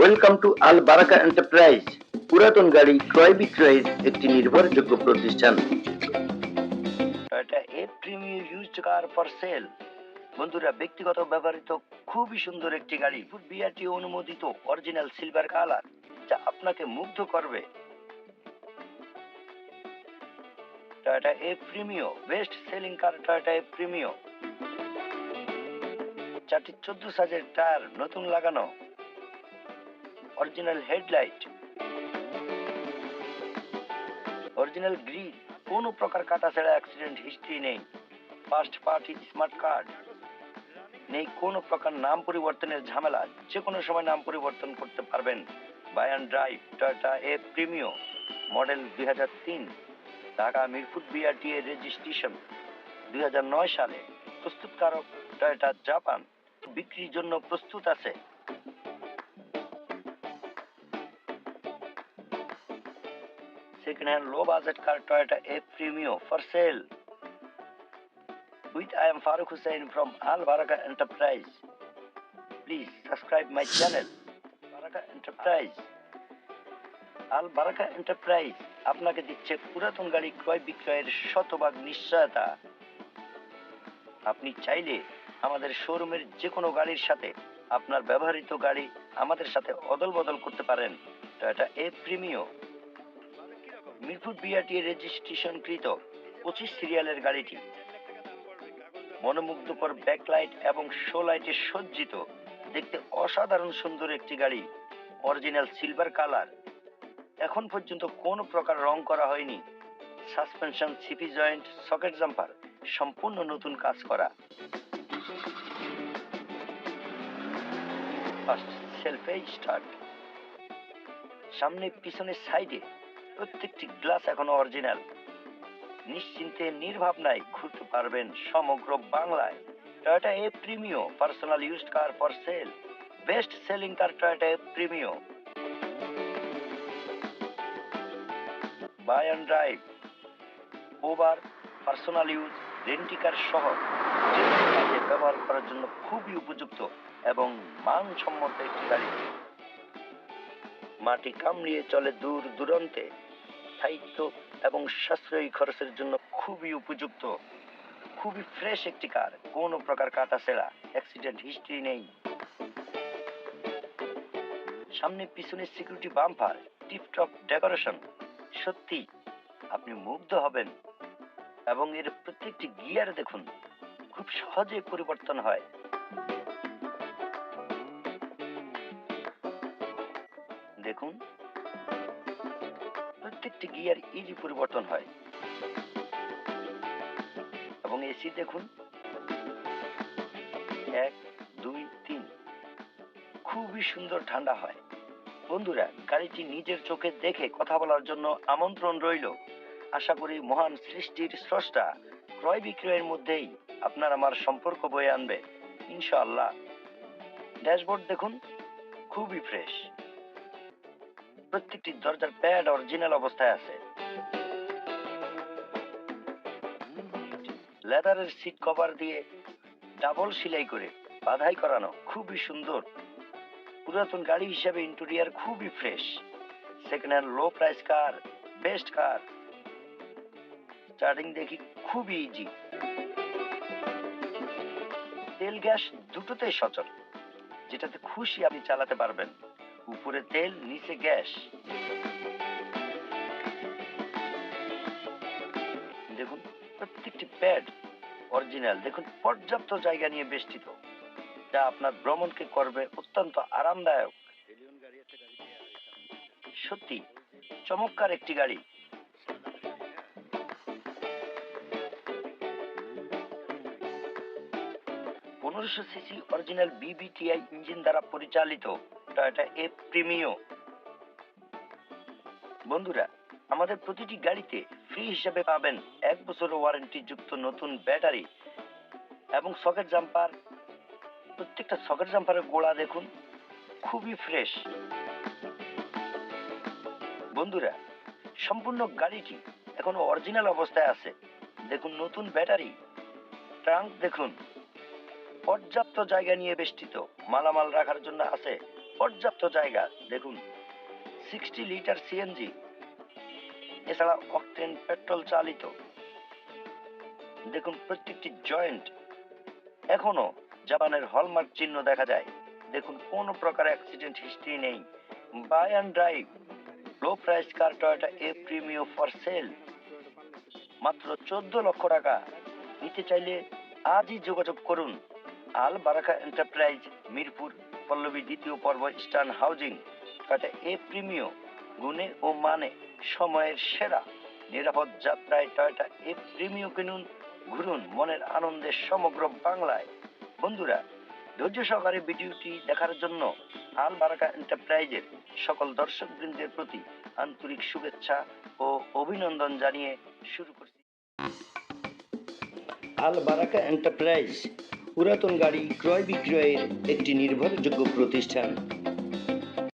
Welcome to Al Baraka enterprise পুরাতন গাড়ি ক্রয় বিক্রয়ের একটি নির্ভরযোগ্য প্রতিষ্ঠান। বন্ধুরা, ব্যক্তিগত ব্যবহৃত খুবই সুন্দর একটি গাড়ি বিআরটি অনুমোদিত অরিজিনাল সিলভার কালার যা আপনাকে মুগ্ধ করবে। টয়োটা এ Premio best selling car Toyota এ প্রিমিও চারটি চোদ্দ সাইজের টায়ার নতুন লাগানো। অরিজিনাল হেডলাইট অরিজিনাল গ্রিল কোনো প্রকার কাটা ছাড়া অ্যাক্সিডেন্ট হিস্ট্রি নেই। ফার্স্ট পার্টি স্মার্ট কার্ড নেই কোনো প্রকার নাম পরিবর্তনের ঝামেলা। যে কোনো সময় নাম পরিবর্তন করতে পারবেন। Buy and drive Toyota A Premio model দুই হাজার তিন, ঢাকা মিরপুর বিআরটি এর রেজিস্ট্রেশন দুই হাজার নয় সালে। প্রস্তুতকারক টয়োটা জাপান বিক্রির জন্য প্রস্তুত আছে। Second hand low budget car Toyota A Premio for sale. With I am Farooq Hussain from Al Baraka Enterprise. Please subscribe my channel Baraka Enterprise. Al Baraka enterprise আপনাকে দিচ্ছে পুরাতন গাড়ি ক্রয় বিক্রয়ের শতভাগ নিশ্চয়তা আপনি চাইলে আমাদের শোরুমের যে কোনো গাড়ির সাথে আপনার ব্যবহৃত গাড়ি আমাদের সাথে অদল বদল করতে পারেন টয়োটা এ প্রিমিও মিরপুর বিআরটি রেজিস্ট্রেশনকৃত পঁচিশ সিরিয়ালের গাড়িটি মনোমুগ্ধকর ব্যাকলাইট এবং শো লাইটে সজ্জিত। দেখতে অসাধারণ সুন্দর একটি গাড়ি। অরিজিনাল সিলভার কালার এখন পর্যন্ত কোনো প্রকার রং করা হয়নি। Suspension CP joint socket jumper সম্পূর্ণ নতুন কাজ করা। স্টার্ট সামনে পিছনে সাইডে প্রত্যেকটি গ্লাস এখনও অরিজিনাল। নিশ্চিন্তে নির্ভাবনায় ঘুরতে পারবেন সমগ্র বাংলায়। Toyota A Premio personal used car for sale best selling car Toyota A Premio buy and drive over personal use rent a car সহ ব্যবহার করার জন্য খুবই উপযুক্ত এবং মানসম্মত একটি গাড়ি। মাটি কামড়িয়ে চলে দূর দূরান্তে স্থায়িত্ব এবং সাশ্রয়ী খরচের জন্য খুবই উপযুক্ত, খুবই ফ্রেশ একটি কার। কোনো প্রকার কাটা সেরা অ্যাক্সিডেন্ট হিস্ট্রি নেই। সামনে পিছনে সিকিউরিটি বাম্পার টিপটপ ডেকোরেশন সত্যি, আপনি মুগ্ধ হবেন। এবং এর প্রত্যেকটি গিয়ার দেখুন, খুব সহজে পরিবর্তন হয়। দেখুন প্রত্যেকটি গিয়ার ইজি পরিবর্তন হয়। এবং এসি দেখুন। এক, দুই, তিন। খুবই সুন্দর ঠান্ডা হয়। বন্ধুরা, গাড়িটি নিজের চোখে দেখে কথা বলার জন্য আমন্ত্রণ রইল। আশা করি মহান সৃষ্টির স্রষ্টা ক্রয় বিক্রয়ের মধ্যেই আপনার আমার সম্পর্ক বয়ে আনবে। ইনশাআল্লাহ। ড্যাশবোর্ড দেখুন। খুবই ফ্রেশ। প্রত্যেকটি দরজার প্যাড অরিজিনাল অবস্থায় আছে। লেদারের সিট কভার দিয়ে ডাবল সেলাই করে বাধাই করানো খুবই সুন্দর। পুরাতন গাড়ি হিসাবে ইন্টেরিয়ার খুবই fresh second hand low price car best car starting দেখি খুবই ইজি তেল গ্যাস দুটোতেই সচল। যেটাতে খুশি আপনি চালাতে পারবেন। উপরে তেল, নিচে গ্যাস। দেখুন, প্রত্যেকটি প্যাড অরিজিনাল। দেখুন, পর্যাপ্ত জায়গা নিয়ে বেষ্টিত। যা আপনার ভ্রমণকে করবে অত্যন্ত আরামদায়ক। সত্যি, চমৎকার একটি গাড়ি। পনেরোশো সিসি অরিজিনাল বিবিটিআই ইঞ্জিন দ্বারা পরিচালিত। টয়োটা এ প্রিমিও। বন্ধুরা, আমাদের প্রতিটি গাড়িতে ফ্রি হিসেবে পাবেন এক বছর ওয়ারেন্টি যুক্ত নতুন ব্যাটারি এবং সকেট জাম্পার প্রত্যেকটা সকেট জাম্পারের গোড়া দেখুন, খুবই ফ্রেশ বন্ধুরা, সম্পূর্ণ গাড়িটি এখনও অরিজিনাল অবস্থায় আছে। দেখুন নতুন ব্যাটারি ট্রাঙ্ক দেখুন। পর্যাপ্ত জায়গা নিয়ে বেষ্টিত। মালামাল রাখার জন্য আছে। পর্যাপ্ত জায়গা, দেখুন সিক্সটি লিটার সিএনজি এছাড়া অকটেন পেট্রোল চালিত। দেখুন, প্রত্যেকটি জয়েন্ট এখনও জাপানের হলমার্ক চিহ্ন দেখা যায়। দেখুন, কোনো প্রকার অ্যাক্সিডেন্ট হিস্ট্রি নেই। Buy and drive low price car Toyota A Premio for sale মাত্র চোদ্দ লক্ষ টাকা। নিতে চাইলে আজই যোগাযোগ করুন আল বারাকা এন্টারপ্রাইজ মিরপুর। পল্লবী দ্বিতীয় পর্ব ইস্টার্ন হাউজিং টয়োটা এ প্রিমিও গুণে ও মানে সময়ের সেরা নিরাপদ যাত্রায় টয়োটা এ প্রিমিও কিনুন, ঘুরুন মনের আনন্দে সমগ্র বাংলায়। বন্ধুরা, ধৈর্য সহকারে ভিডিওটি দেখার জন্য আল বারাকা এন্টারপ্রাইজের সকল দর্শক বৃন্দের প্রতি আন্তরিক শুভেচ্ছা ও অভিনন্দন জানিয়ে শুরু করছি। আল বারাকা এন্টারপ্রাইজ পুরাতন গাড়ি ক্রয় বিক্রয়ের একটি নির্ভরযোগ্য প্রতিষ্ঠান।